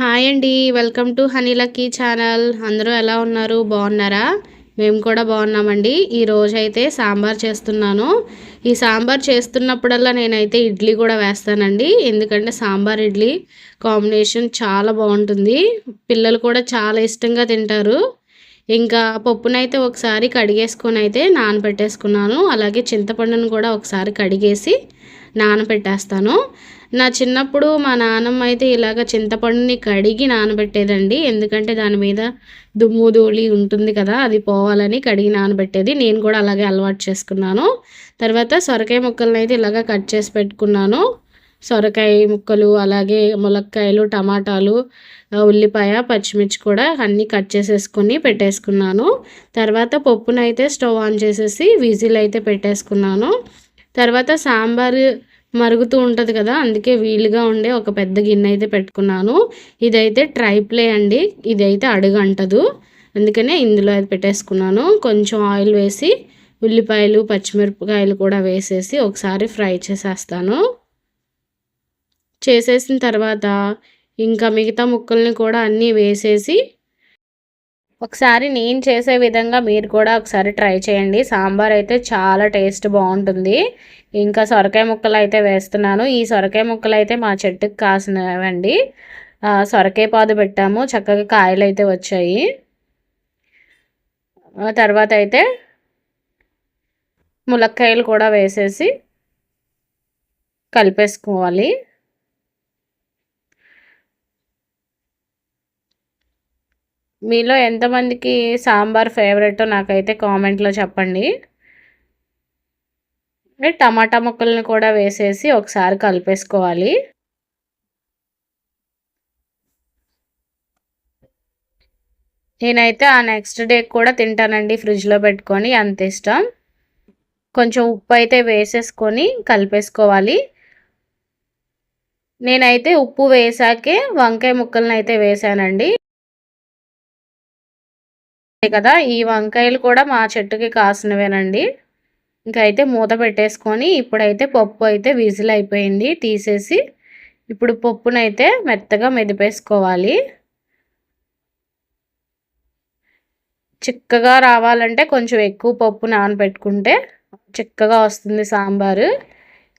Hi అండి welcome to honey lucky channel. అందరూ ఎలా ఉన్నారు? బాగున్నారా? మేము కూడా బాగున్నామండి. ఈ అయితే సాంబార్ చేస్తున్నాను. ఈ సాంబార్ చేస్తున్నప్పుడల్లా నేనైతే ఇడ్లీ కూడా వేస్తానండి. ఎందుకంటే సాంబార్ ఇడ్లీ కాంబినేషన్ చాలా బాగుంటుంది. పిల్లలు కూడా చాలా ఇష్టంగా తింటారు. ఇంకా పప్పునైతే ఒకసారి కడిగేసుకొని అయితే నానబెట్టేసుకున్నాను. అలాగే చింతపండును కూడా ఒకసారి కడిగేసి నానబెట్టేస్తాను. నా చిన్నప్పుడు మా నాన్నమ్మ అయితే ఇలాగ చింతపండుని కడిగి నానబెట్టేదండి. ఎందుకంటే దాని మీద దుమ్ము ధూళి ఉంటుంది కదా అది పోవాలని కడిగి నానబెట్టేది. నేను కూడా అలాగే అలవాటు చేసుకున్నాను. తర్వాత సొరకాయ ముక్కలను అయితే ఇలాగ కట్ చేసి పెట్టుకున్నాను. సొరకాయ ముక్కలు అలాగే ములక్కాయలు టమాటాలు ఉల్లిపాయ పచ్చిమిర్చి కూడా అన్నీ కట్ చేసేసుకొని పెట్టేసుకున్నాను. తర్వాత పప్పునైతే స్టవ్ ఆన్ చేసేసి విజిల్ అయితే పెట్టేసుకున్నాను. తర్వాత సాంబారు మరుగుతూ ఉంటుంది కదా అందుకే వీలుగా ఉండే ఒక పెద్ద గిన్నె అయితే పెట్టుకున్నాను. ఇదైతే ట్రై ప్లే అండి ఇదైతే అడుగంటదు. అందుకనే ఇందులో అయితే పెట్టేసుకున్నాను. కొంచెం ఆయిల్ వేసి ఉల్లిపాయలు పచ్చిమిరపకాయలు కూడా వేసేసి ఒకసారి ఫ్రై చేసేస్తాను. చేసేసిన తర్వాత ఇంకా మిగతా ముక్కల్ని కూడా అన్నీ వేసేసి ఒకసారి నేను చేసే విధంగా మీరు కూడా ఒకసారి ట్రై చేయండి. సాంబార్ అయితే చాలా టేస్ట్ బాగుంటుంది. ఇంకా సొరకాయ ముక్కలు అయితే వేస్తున్నాను. ఈ సొరకాయ ముక్కలు అయితే మా చెట్టుకు కాసినవండి. సొరకాయ పాదు పెట్టాము. చక్కగా కాయలు అయితే వచ్చాయి. తర్వాత అయితే ములక్కాయలు కూడా వేసేసి కలిపేసుకోవాలి. మీలో ఎంతమందికి సాంబార్ ఫేవరెట్ నాకైతే కామెంట్లో చెప్పండి. టమాటా ముక్కలను కూడా వేసేసి ఒకసారి కలిపేసుకోవాలి. నేనైతే ఆ నెక్స్ట్ డే కూడా తింటానండి ఫ్రిడ్జ్లో పెట్టుకొని అంత ఇష్టం. కొంచెం ఉప్పు అయితే వేసేసుకొని కలిపేసుకోవాలి. నేనైతే ఉప్పు వేసాకే వంకాయ ముక్కలను అయితే వేసానండి. కదా ఈ వంకాయలు కూడా మా చెట్టుకి కాసినవేనండి. ఇంకా అయితే మూత పెట్టేసుకొని ఇప్పుడైతే పప్పు అయితే విజిల్ అయిపోయింది తీసేసి ఇప్పుడు పప్పునైతే మెత్తగా మెదిపేసుకోవాలి. చిక్కగా రావాలంటే కొంచెం ఎక్కువ పప్పు నానబెట్టుకుంటే చిక్కగా వస్తుంది సాంబారు.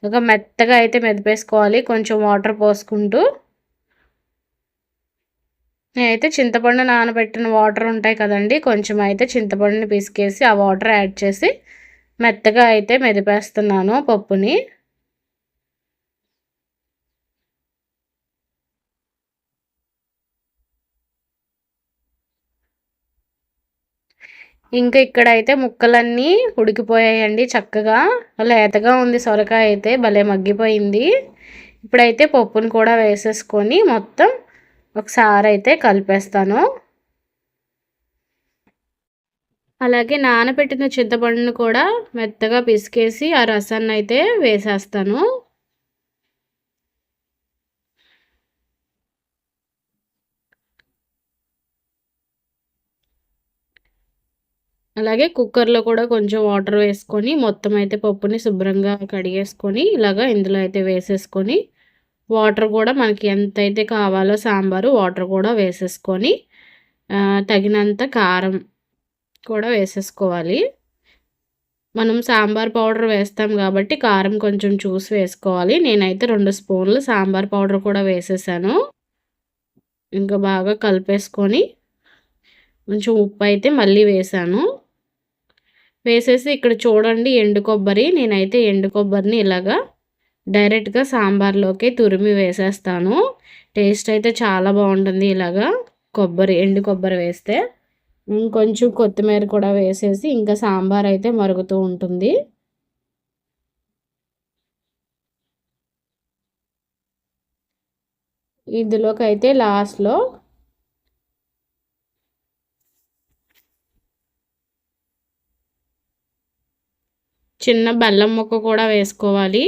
ఇంకా మెత్తగా అయితే మెదిపేసుకోవాలి కొంచెం వాటర్ పోసుకుంటూ. నేనైతే చింతపండు నానబెట్టిన వాటర్ ఉంటాయి కదండి కొంచెం అయితే చింతపండుని పిసికేసి ఆ వాటర్ యాడ్ చేసి మెత్తగా అయితే మెదిపేస్తున్నాను పప్పుని. ఇంకా ఇక్కడైతే ముక్కలన్నీ ఉడికిపోయాయండి చక్కగా. లేతగా ఉంది సొరకాయ అయితే భలే మగ్గిపోయింది. ఇప్పుడైతే పప్పుని కూడా వేసేసుకొని మొత్తం ఒకసారి అయితే కలిపేస్తాను. అలాగే నానబెట్టిన చింతపండును కూడా మెత్తగా పిసికేసి ఆ రసాన్ని అయితే వేసేస్తాను. అలాగే కుక్కర్లో కూడా కొంచెం వాటర్ వేసుకొని మొత్తం అయితే పప్పుని శుభ్రంగా కడిగేసుకొని ఇలాగా ఇందులో అయితే వేసేసుకొని వాటర్ కూడా మనకి ఎంతైతే కావాలో సాంబారు వాటర్ కూడా వేసేసుకొని తగినంత కారం కూడా వేసేసుకోవాలి. మనం సాంబార్ పౌడర్ వేస్తాం కాబట్టి కారం కొంచెం చూసి వేసుకోవాలి. నేనైతే రెండు స్పూన్లు సాంబార్ పౌడర్ కూడా వేసేసాను. ఇంకా బాగా కలిపేసుకొని కొంచెం ఉప్పు అయితే మళ్ళీ వేసాను. వేసేసి ఇక్కడ చూడండి ఎండు కొబ్బరి. నేనైతే ఎండు కొబ్బరిని ఇలాగా డైరెక్ట్గా సాంబార్లోకి తురిమి వేసేస్తాను. టేస్ట్ అయితే చాలా బాగుంటుంది ఇలాగా. కొబ్బరి ఎండు కొబ్బరి వేస్తే. ఇంకొంచెం కొత్తిమీర కూడా వేసేసి ఇంకా సాంబార్ అయితే మరుగుతూ ఉంటుంది. ఇందులోకి అయితే లాస్ట్లో చిన్న బెల్లం ముక్క కూడా వేసుకోవాలి.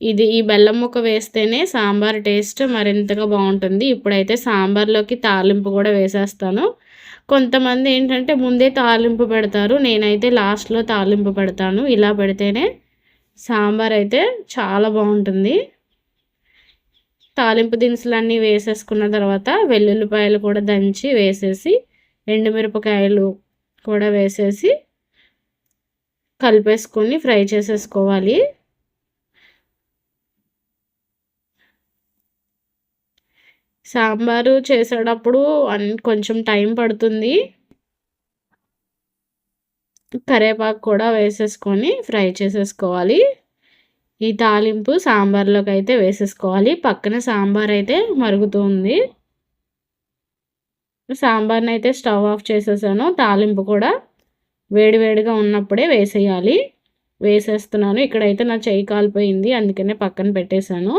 ఇది ఈ బెల్లం ముక్క వేస్తేనే సాంబార్ టేస్ట్ మరింతగా బాగుంటుంది. ఇప్పుడైతే సాంబార్లోకి తాలింపు కూడా వేసేస్తాను. కొంతమంది ఏంటంటే ముందే తాలింపు పెడతారు. నేనైతే లాస్ట్లో తాలింపు పెడతాను. ఇలా పెడితేనే సాంబార్ అయితే చాలా బాగుంటుంది. తాలింపు దినుసులన్నీ వేసేసుకున్న తర్వాత వెల్లుల్లిపాయలు కూడా దంచి వేసేసి ఎండుమిరపకాయలు కూడా వేసేసి కలిపేసుకొని ఫ్రై చేసేసుకోవాలి. సాంబారు చేసేటప్పుడు అన్ కొంచెం టైం పడుతుంది. కరివేపాకు కూడా వేసేసుకొని ఫ్రై చేసేసుకోవాలి. ఈ తాలింపు సాంబార్లోకి అయితే వేసేసుకోవాలి. పక్కన సాంబార్ అయితే మరుగుతుంది సాంబార్ని అయితే స్టవ్ ఆఫ్ చేసేసాను. తాలింపు కూడా వేడివేడిగా ఉన్నప్పుడే వేసేయాలి. వేసేస్తున్నాను. ఇక్కడైతే నా చేయి కాలిపోయింది. అందుకనే పక్కన పెట్టేశాను.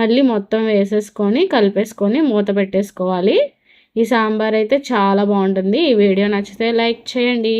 మళ్ళీ మొత్తం వేసేసుకొని కలిపేసుకొని మూత పెట్టేసుకోవాలి. ఈ సాంబార్ అయితే చాలా బాగుంటుంది. ఈ వీడియో నచ్చితే లైక్ చేయండి.